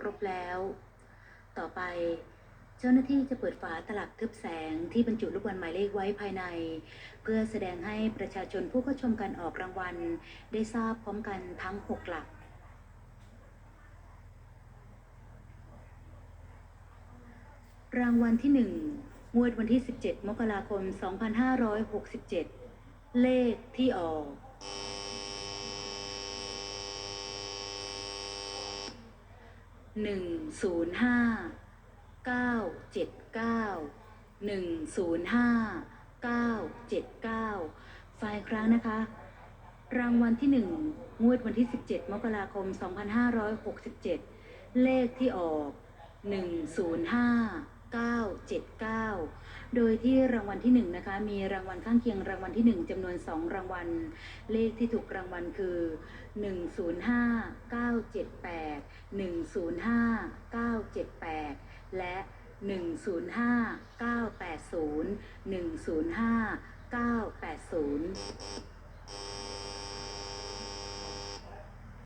ครบแล้ว ต่อไป เจ้าหน้าที่จะเปิดฝาตลับทึบแสงที่บรรจุลูกบอลหมายเลขไว้ภายใน เพื่อแสดงให้ประชาชนผู้เข้าชมการออกรางวัล ได้ทราบพร้อมกันทั้ง 6 หลัก รางวัลที่ 1 งวดวันที่ 17 มกราคม 2567 เลขที่ออก หนึ่งศูนย์ห้าเก้าเจ็ดเก้าหนึ่งศูนย์ห้าเก้าเจ็ดเก้าฝ่ายครั้งนะคะ รางวัลที่หนึ่งงวดวันที่สิบเจ็ดมกราคมสองพันห้าร้อยหกสิบเจ็ดเลขที่ออกหนึ่งศูนย์ห้า 979 โดยที่รางวัลที่หนึ่งนะคะ มีรางวัลข้างเคียงรางวัลที่หนึ่งจำนวนสองรางวัล เลขที่ถูกรางวัลคือ 105 978 105 978 และ 105 980 105 980